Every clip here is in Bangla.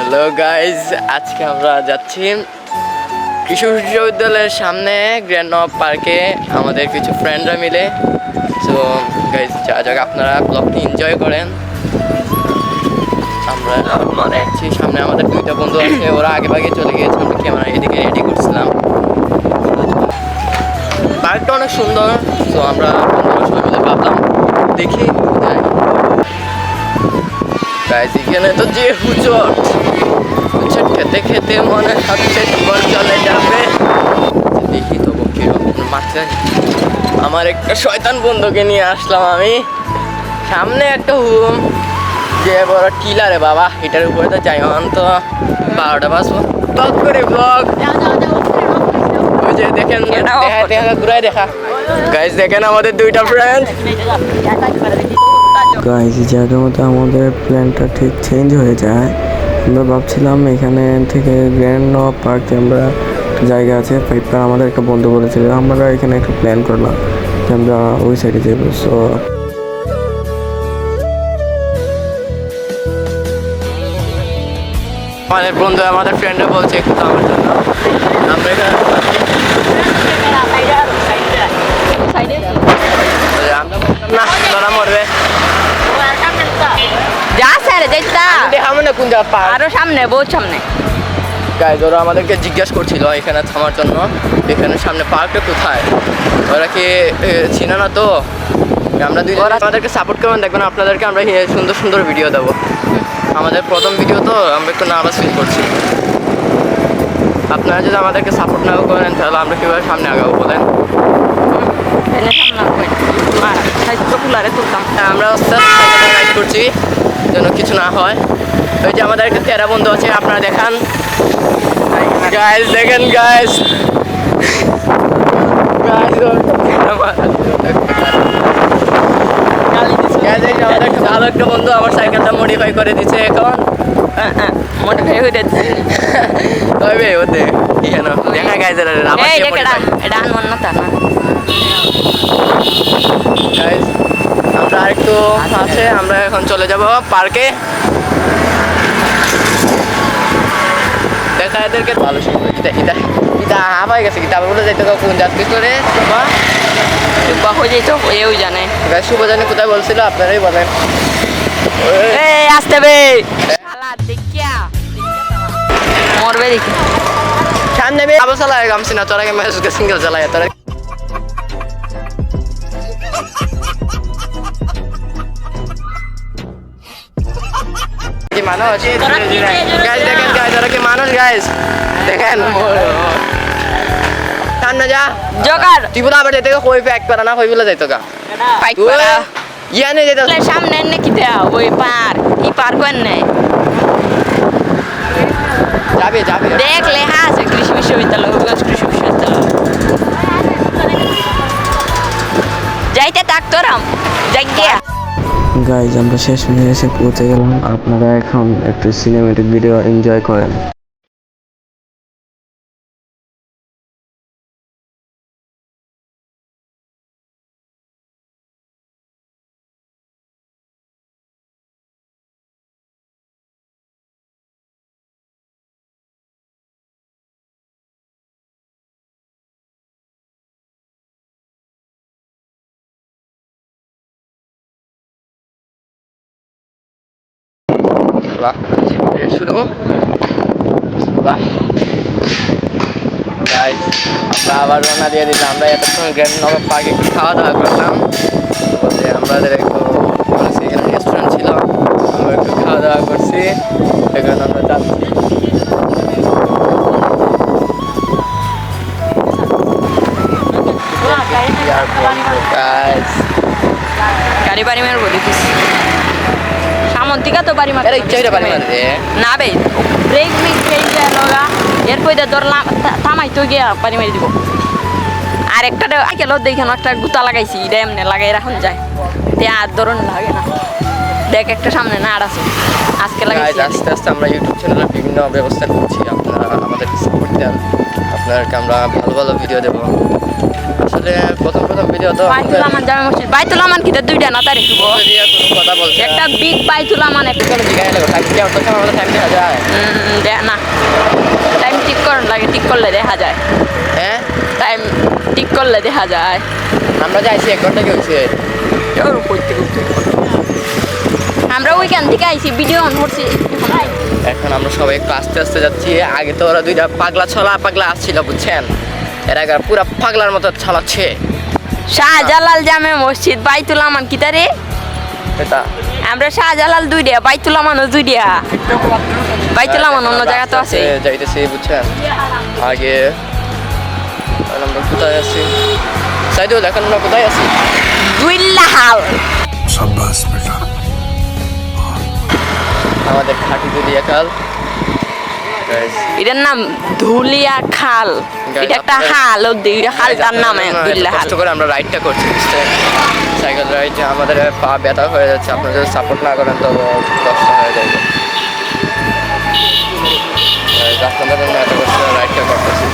হ্যালো গাইজ আজকে আমরা যাচ্ছি কৃষি বিশ্ববিদ্যালয়ের সামনে গ্র্যান্ড নব পার্কে আমাদের কিছু ফ্রেন্ডরা মিলে। তো গাইজ যা যাক, আপনারা ব্লগটি এনজয় করেন। আমরা মানে যাচ্ছি সামনে আমাদের দুইটা বন্ধু আছে, ওরা আগে ভাগে চলে গিয়েছে, আমরা ক্যামেরা এদিকে রেডি করছিলাম। পার্কটা অনেক সুন্দর। তো আমরা বন্ধুরা সবাই মিলে ভাবলাম, দেখি গাইজ এখানে তো যে হুচট খেতে খেতে মনে হচ্ছে জীবন চলে যাবে দেখি তো কীরকম মাত্রা আমার একটা শয়তান বন্ধুকে নিয়ে আসলাম আমি সামনে একটা হুম যে বড় টিলা রে বাবা এটার উপরে তো যাই তো বারোটা বাজবো ব্লগ করে ব্লগ ওই যে দেখেন দেখা দেখা ঘুরাই দেখা গাইজ দেখেন আমাদের দুইটা ফ্রেন্ড গাইজ এই জায়গার মতো আমাদের প্ল্যানটা ঠিক চেঞ্জ হয়ে যায় আমরা ভাবছিলাম এখানে থেকে গ্র্যান্ড নব পার্কে আমরা একটা জায়গা আছে। পাইপার আমাদের একটা বন্ধু বলেছিল আমরা এখানে একটা প্ল্যান করলাম যে আমরা ওই সাইডে যাব। সো আমাদের বন্ধু আমাদের ফ্রেন্ডরা বলছে একটু আমার জন্য। আমরা না মরবে। যা স্যার যাইতা দেখাবো না কোন জায়গা পার্ক আরও সামনে বহুত সামনে। গাইজ ওরা আমাদেরকে জিজ্ঞাসা করছিল এখানে থামার জন্য এখানে সামনে পার্কটা কোথায়? ওরা কি চিনে না তো? আমরা দুই আমাদেরকে সাপোর্ট করবেন দেখবেন আপনাদেরকে আমরা সুন্দর সুন্দর ভিডিও দেবো। আমাদের প্রথম ভিডিও তো আমরা একটু নার্ভাস ফিল করছি। আপনারা যদি আমাদেরকে সাপোর্ট না করেন তাহলে আমরা কীভাবে সামনে আগাবো বলেন? সামনে আমরা রাইড করছি যেন কিছু না হয়। ওই যে আমাদের একটা তেরা বন্ধু আছে আপনারা দেখান। গাইস দেখেন গাইস একটা বন্ধু আমার সাইকেলটা মডিফাই করে এখন। হয়ে যাচ্ছে। কইবে ওতে কি জানো দেখা গাইস আবার এই কে এটা আনমন না তা না আমরা আরেকটু আছে আমরা এখন চলে যাব পার্কে। দেখা ভালো শুনব এটা এটা এটা হাবাই গেছে বলে যাইতে কোন করে বা হয়ে এও জানে। গাছ শুভ জানি কোথায় বলছিল আপনারাই বলেন। এই আসতে বে। শালা দেখিয়া মরবে দেখি। সামনে বে আবার চালায় গামছি না তোরা মেসেজ সিঙ্গেল চালায় তোরা কি মানুষ? গাইজ দেখেন গাইজ ওরা কি মানুষ গাইজ দেখেন। সামনে যা। জোগাড় তুই বলে আবার যেতে কই প্যাক করা না কই বলে যাইতো গা। পাইক করা। ইয়া নেই যেতে সামনে এনে কি দেয়া? ওই ই যাবে যাবে। দেখ লেখা আছে কৃষি বিশ্ববিদ্যালয় কৃষি বিশ্ববিদ্যালয়। যাইতে থাকতরাম যাই গিয়া। গাইজ আমরা শেষ হয়ে এসে পৌঁছে গেলাম। আপনারা এখন একটু সিনেমেটিক ভিডিও এনজয় করেন। বাহ শুরু Guys, আমরা আবার রওনা দিয়ে দিলাম। আমরা এতক্ষণ গ্র্যান্ড নগর পার্কে খাওয়া দাওয়া করলাম বলতে আমাদের একটু এখানে রেস্টুরেন্ট ছিল। আমরা একটু খাওয়া দাওয়া করছি। এখন আমরা যাচ্ছি। গাড়ি বাড়ি মারবো দেখিস সামন্তিকা তো বাড়ি মারতে এরা ইচ্ছা পারে মারতে। না বে ব্রেক ব্রেক ব্রেক যায় লগা। এরপর ধরলাম থামাই তো গিয়া বাড়ি মারি দিব। আর একটা গেল দেখেন একটা গুতা লাগাইছি এটা এমনি লাগাই রাখুন যায়। তে আর ধরুন লাগে না। দেখ একটা সামনে না আর আছে। আজকে লাগাইছি। আস্তে আস্তে আমরা ইউটিউব চ্যানেলের বিভিন্ন ব্যবস্থা করছি। আপনারা আমাদেরকে সাপোর্ট দেন। আপনাদেরকে আমরা ভালো ভালো ভিডিও দেবো। আসলে প্রথম প্রথম ভিডিও তো বাইতুল আমান জামে মসজিদ। বাইতুল আমান কিতে দুইটা না তারিখ দিব কথা বলছে। একটা বিগ বাইতুল আমান একটা টাইম কি অত সময় টাইম দেখা যায়। উম, দে- না। টাইম ঠিক করার লাগে ঠিক করলে দেখা যায়। হ্যাঁ? টাইম ঠিক করলে দেখা যায়। আমরা যাইছি এক ঘণ্টা কি হয়েছে আমরা ওইখান থেকে আইছি ভিডিও অন করছি। এখন আমরা সবাই একটু আস্তে আস্তে যাচ্ছি। আগে তো ওরা দুইটা পাগলা ছলা পাগলা আসছিল বুঝছেন? এরা একবার পুরা পাগলার মতো ছালাচ্ছে শাহজালাল জামে মসজিদ বাইতুল আমান কি তারে? এটা। আমরা শাহজালাল দুই দিয়া বাইতুল আমানও দুই দিয়া। বাইতুল আমান অন্য জায়গা তো আছে। যাইতেছি বুঝছেন আগে আমরা কোথায় আছি? সাইদুল এখন আমরা কোথায় আছি? দুইল্লাহাল সাব্বাস বেটা। আমাদের খাটি দুই একাল এটার নাম ধুলিয়া খাল। এটা একটা হাল ও দুইটা খালটার নামে দুইল্লাহাল কষ্ট করে আমরা রাইডটা করছি সাইকেল রাইড আমাদের পা ব্যথা হয়ে যাচ্ছে আপনারা যদি সাপোর্ট না করেন তো কষ্ট হয়ে যাবে। আপনাদের জন্য এত কষ্ট রাইডটা করতেছি।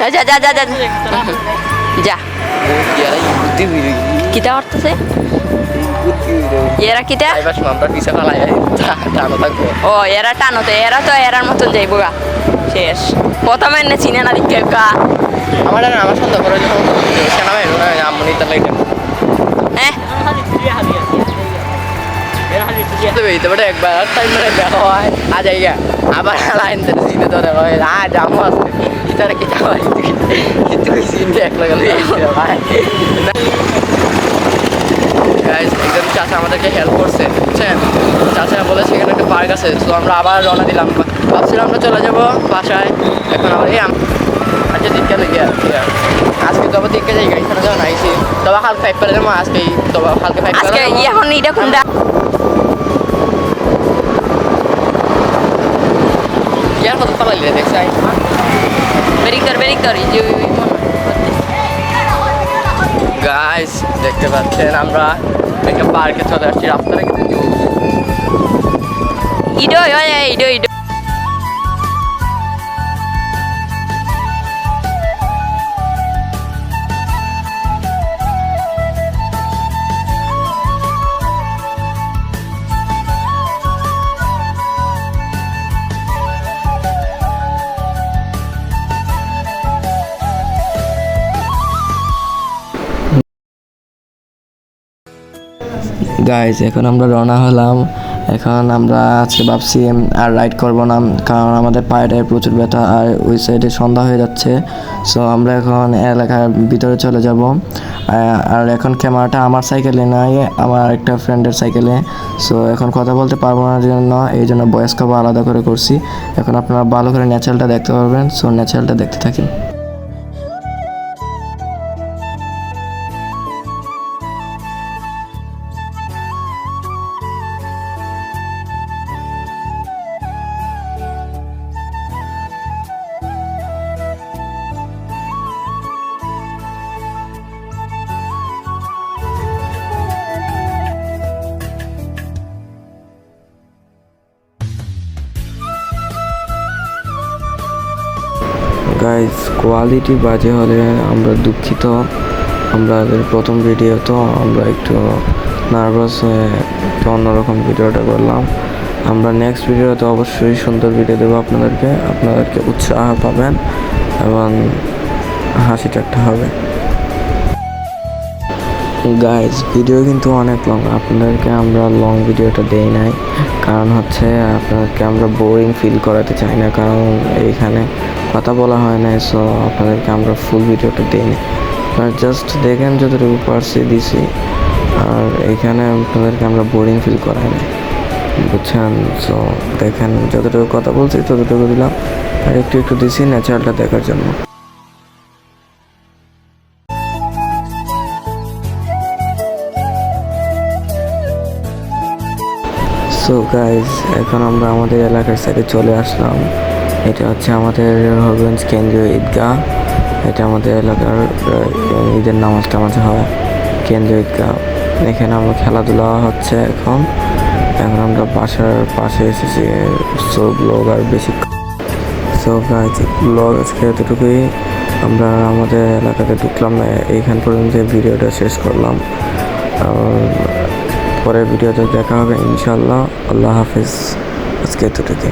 যা যা যা যা যা। কিতা করতেছে এরা কিতা এবার আমরা পিছিয়ে ফেলাই টানো থাকব। ও এরা টানোতে এরা তো এরার মতন যাইবো গা। শেষ। প্রথমে এনে চিনে না দিকে গা। আমার আর আমার সন্দেহ করে যখন সেনা বাহিনী না আমনি তাহলে হ্যাঁ এইতে বেটা একবার টাইম দেখা হয় আ জায়গা। আবার লাইন সিনে ধরে হয় আ জামু আছে। ইতারে কি যাওয়া কিন্তু লাগালে ভাই। চাচা আমাদেরকে হেল্প করছে বুঝছেন? চাচা বলে সেখানে একটা পার্ক আছে তো আমরা আবার রওনা দিলাম। ভাবছিলাম আমরা চলে যাব বাসায় এখন আবার এই আম- আচ্ছা লেগে আজকে তবে দিকে যাই গাড়ি ছাড়া যাওয়া তবে হালকা ফাইভ করে যাব আজকে তবে হালকা ফাইভ আজকে এখন এটা কোনটা? ইয়ার কত পালাইলে দেখছি বেরিক ধর বেরিক হয়। গাইস দেখতে পাচ্ছেন আমরা একটা পার্কে চলে আসছি। রাস্তাটা কিন্তু গাইজ এখন আমরা রওনা হলাম। এখন আমরা আজকে ভাবছি আর রাইড করব না, কারণ আমাদের পায়েটায় প্রচুর ব্যথা আর ওই সাইডে সন্ধ্যা হয়ে যাচ্ছে। সো আমরা এখন এলাকার ভিতরে চলে যাব। আর এখন ক্যামেরাটা আমার সাইকেলে নয় আমার একটা ফ্রেন্ডের সাইকেলে সো এখন কথা বলতে পারব না জন্য, এই জন্য বয়স্ক খাবার আলাদা করে করছি। এখন আপনারা ভালো করে ন্যাচারালটা দেখতে পারবেন। সো ন্যাচারালটা দেখতে থাকেন। গাইজ কোয়ালিটি বাজে হলে আমরা দুঃখিত। আমাদের প্রথম ভিডিও তো আমরা একটু নার্ভাস হয়ে একটু অন্যরকম ভিডিওটা করলাম। আমরা নেক্সট ভিডিওতে অবশ্যই সুন্দর ভিডিও দেবো আপনাদেরকে। আপনাদেরকে উৎসাহ পাবেন এবং হাসি ঠাট্টা হবে। গাইজ ভিডিও কিন্তু অনেক লং আপনাদেরকে আমরা লং ভিডিওটা দেই নাই। কারণ হচ্ছে আপনাদেরকে আমরা বোরিং ফিল করাতে চাই না। কারণ এইখানে কথা বলা হয় না সো আপনাদেরকে আমরা ফুল ভিডিওটা দিই না জাস্ট দেখেন যতটুকু পারছি দিছি, আর এখানে আপনাদেরকে আমরা বোরিং ফিল করাই না বুঝছেন? সো দেখেন, যতটুকু কথা বলছি ততটুকু দিলাম, আর একটু একটু দিছি ন্যাচারালটা দেখার জন্য। সো গাইজ এখন আমরা আমাদের এলাকার সাইডে চলে আসলাম। এটা হচ্ছে আমাদের হবিগঞ্জ কেন্দ্রীয় ঈদগাহ। এটা আমাদের এলাকার ঈদের নামাজ টামাজ হয় কেন্দ্রীয় ঈদগাহ। এখানে আমরা খেলাধুলা হচ্ছে এখন। এখন আমরা বাসার পাশে এসেছি সো ব্লগ আর বেশি সো ব্লগ আজকে এতটুকুই। আমরা আমাদের এলাকাতে ঢুকলাম, এইখান পর্যন্ত ভিডিওটা শেষ করলাম। পরের ভিডিওতে দেখা হবে ইনশাল্লাহ আল্লাহ হাফিজ। আজকে এতটুকু